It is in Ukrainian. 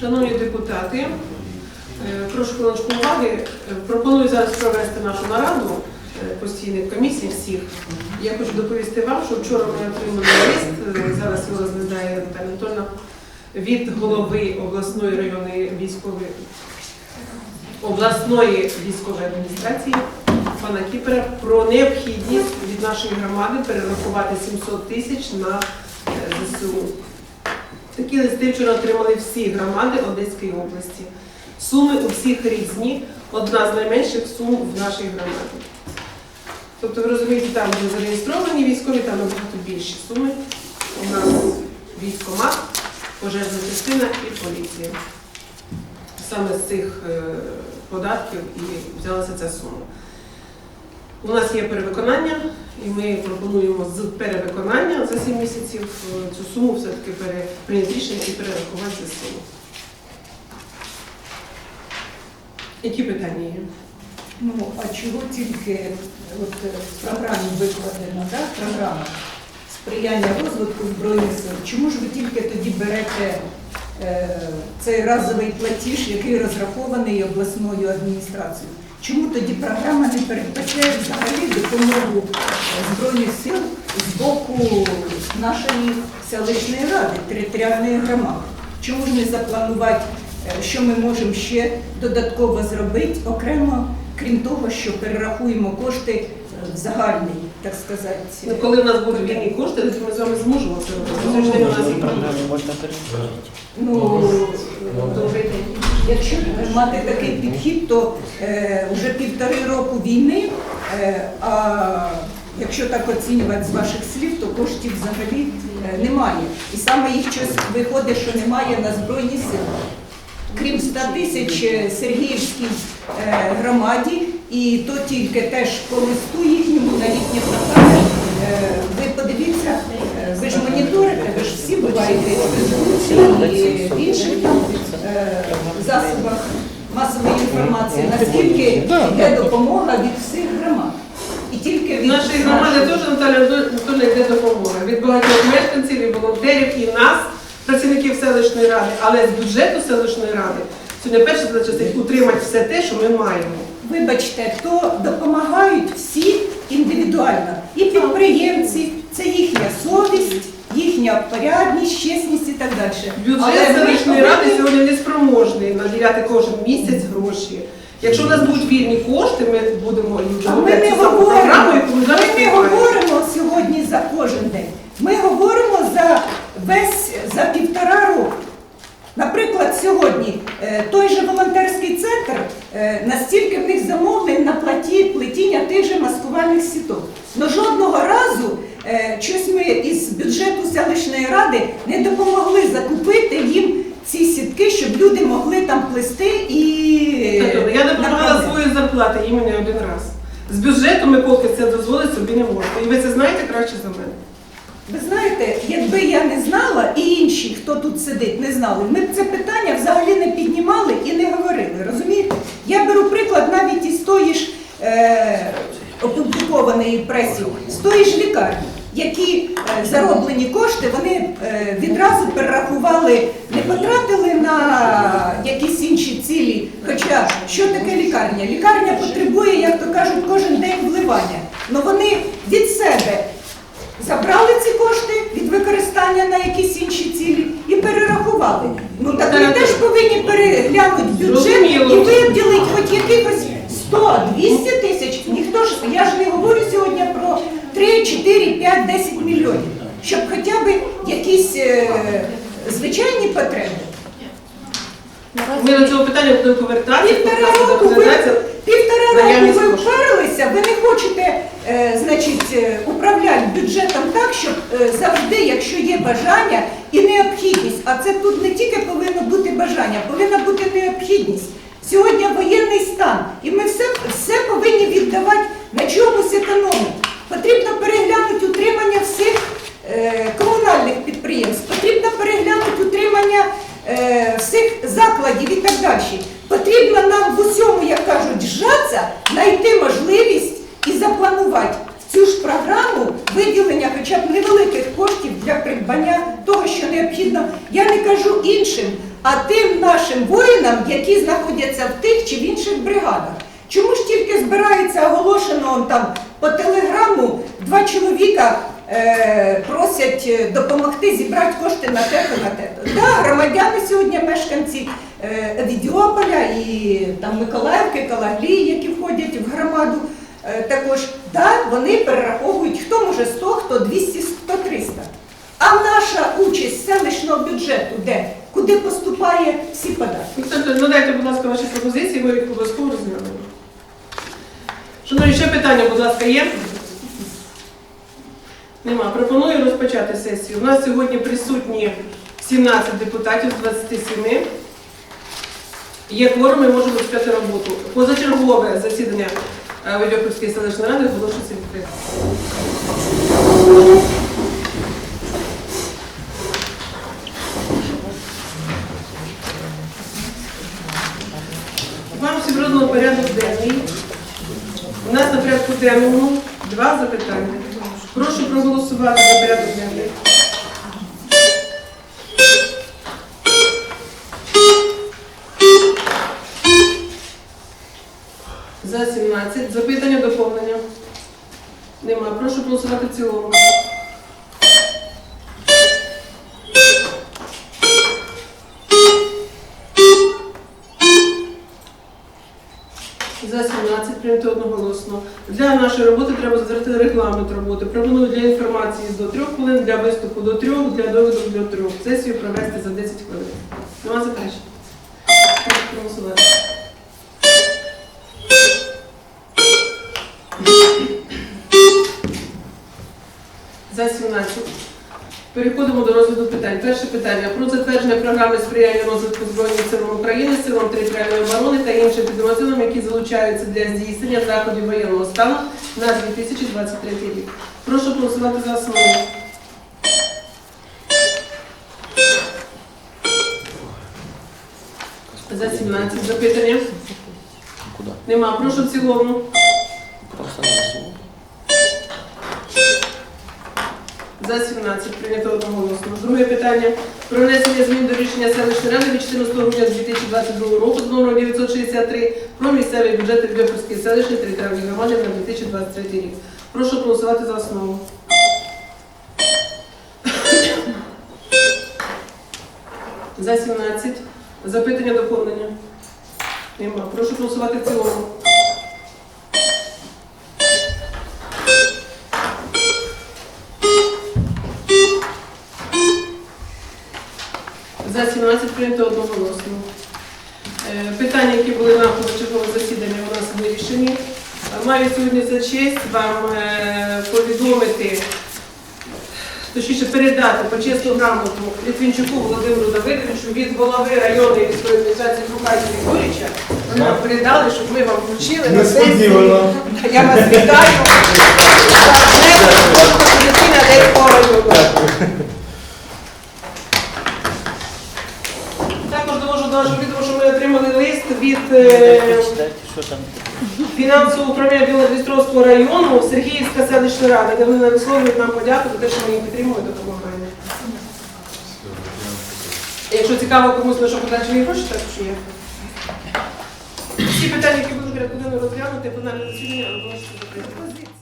Шановні депутати, е, прошу хвилиночку уваги. Е, Пропоную зараз провести нашу нараду е, постійних комісій всіх. Я хочу доповісти вам, що вчора ми отримали лист, зараз його розглядає Наталя Анатольовна, від голови обласної районної військової обласної військової адміністрації пана Кіпера про необхідність від нашої громади перерахувати 700 тисяч на ЗСУ. Такі листи вчора отримали всі громади Одеської області. Суми у всіх різні, одна з найменших сум в нашій громаді. Тобто, ви розумієте, там, де зареєстровані військові, там набагато більші суми. У нас військомат, пожежна частина і поліція. Саме з цих е, податків і взялася ця сума. У нас є перевиконання, і ми пропонуємо з перевиконання за 7 місяців е, цю суму все-таки прийняти рішення і перерахувати цю суму. Які питання є? Ну, а чого тільки от, е, в програмі викладено, да, програма сприяння розвитку Збройних сил, чому ж ви тільки тоді берете е, цей разовий платіж, який розрахований обласною адміністрацією? Чому тоді програма не передбачає взагалі допомогу е, Збройних сил з боку нашої селищної ради, територіальної громади? Чому ж не запланувати, е, що ми можемо ще додатково зробити окремо, крім того, що перерахуємо кошти е, в загальний, так сказати, Ну, коли в нас будуть вільні кошти, то ми з вами зможемо це робити. У нас ну, Добрий день. Якщо мати такий підхід, то е, вже півтори року війни, е, а якщо так оцінювати з ваших слів, то коштів взагалі е, немає. І саме їх щось виходить, що немає на Збройні сили. Крім 100 тисяч е, Сергіївській е, громаді, і то тільки теж по листу їхньому на їхнє прохання. Е, Ви подивіться, е, ви ж моніторите, всі буваєте і в і в інших там е, засобах масової інформації, наскільки йде допомога від всіх громад. І тільки В від нашій громаді теж Наталя Анатольовна йде допомога від багатьох мешканців і волонтерів, і нас, працівників селищної ради, але з бюджету селищної ради сьогодні перша задача це утримати все те, що ми маємо. Вибачте, то допомагають всі індивідуально. І підприємці, це совість, їхня порядність, чесність і так далі. Бюджет селищної ради сьогодні не спроможний наділяти кожен місяць гроші. Якщо у нас будуть вільні кошти, ми будемо їх ми не говоримо, ми не говоримо сьогодні за кожен день. Ми говоримо за весь за півтора року. Наприклад, сьогодні е, той же волонтерський центр е, настільки в них замовлень на платі плетіння тих же маскувальних сіток. Но жодного разу щось ми із бюджету селищної ради не допомогли закупити їм ці сітки, щоб люди могли там плести і Тобто, Я допомагала свої зарплати їм не один раз. З бюджету ми поки це дозволити собі не можемо. І ви це знаєте краще за мене. Ви знаєте, якби я не знала, і інші, хто тут сидить, не знали, ми б це питання взагалі не піднімали і не говорили. Розумієте? Я беру приклад навіть із тої ж е, опублікованої пресі, з тої ж лікарні, які е, зароблені кошти вони е, відразу перерахували, не потратили на якісь інші цілі. Хоча що таке лікарня? Лікарня потребує, як то кажуть, кожен день вливання. Ну вони від себе Забрали ці кошти від використання на якісь інші цілі і перерахували. Ну так Так. теж повинні переглянути бюджет і виділити хоч якихось 100-200 тисяч. Ніхто ж я ж не говорю сьогодні про 3, 4, 5, 10 мільйонів, щоб хоча б якісь е, звичайні потреби. Ми до цього питання будемо повертатися, Півтора року ви півтора року ви впарилися, ви не хочете е, значить, е, управляти бюджетом так, щоб е, завжди, якщо є бажання і необхідність, а це тут не тільки повинно бути бажання, повинна бути необхідність. Сьогодні воєнний стан, і ми все, все повинні віддавати на чомусь економити. Потрібно переглянути утримання всіх е, комунальних підприємств, потрібно переглянути утримання е, всіх закладів і так далі. Потрібно нам в усьому, як кажуть, зжатися, знайти можливість і запланувати цю ж програму виділення хоча б невеликих коштів для придбання того, що необхідно, я не кажу іншим, а тим нашим воїнам, які знаходяться в тих чи в інших бригадах. Чому ж тільки збирається оголошено там по телеграму два чоловіка е, просять е, допомогти зібрати кошти на те, на те. Да, громадяни сьогодні мешканці е, Відіополя і там Миколаївки, Калаглії, які входять в громаду. Е, також да, вони перераховують, хто може 100, хто 200, хто 300. А наша участь селищного бюджету де? Куди поступає всі податки? Ну дайте, будь ласка, ваші пропозиції, ми їх обов'язково розглянемо. Шановні, ще питання, будь ласка, є? Нема. Пропоную розпочати сесію. У нас сьогодні присутні 17 депутатів з 27. Є кворум, ми можемо розпочати роботу. Позачергове засідання е, селищної ради оголошується відкритим. Вам роздано порядок денний. У нас на порядку денному два запитання. Прошу проголосувати за порядок денний. За 17. Запитання доповнення. Нема. Прошу голосувати в цілому. Прийнято одноголосно. Для нашої роботи треба затвердити регламент роботи. Пропоную для інформації до 3 хвилин, для виступу до 3, для довідок до 3. Сесію провести за 10 хвилин. Нема заперечень? Прошу. За 17. Переходимо до розгляду питань. Перше питання про затвердження програми сприяння розвитку Збройних сил України, силам територіальної оборони та іншим підрозділам, які залучаються для здійснення заходів воєнного стану на 2023 рік. Прошу голосувати за основу. За 17 запитання. Нема. Прошу в цілому. 117 прийнято одноголосно. Друге питання про внесення змін до рішення селищної ради від 14 грудня 2022 року з номером 963 про місцеві бюджети Бьофорської селищної територіальної громади на 2023 рік. Прошу голосувати за основу. За 17. Запитання доповнення. Нема. Прошу голосувати в цілому. За 17 прийнято одноголосно. Е, Питання, які були на позачергове засідання, у нас вирішені. Маю сьогодні за честь вам е, повідомити, точніше передати почесну грамоту Літвінчуку Володимиру Давидовичу від голови районної військової адміністрації Григорича. Вони нам передали, щоб ми вам вручили на сесії. Я вас вітаю. За вашого відома, що ми отримали лист від е, фінансового управління Білодністровського району Сергіївська селищна рада, де вони висловлюють нам подяку за те, що ми їх підтримуємо допомагаємо. Якщо цікаво комусь на що подачені гроші, так що є. Всі питання, які були денного розглянути, пленарне засідання оголошується закритим.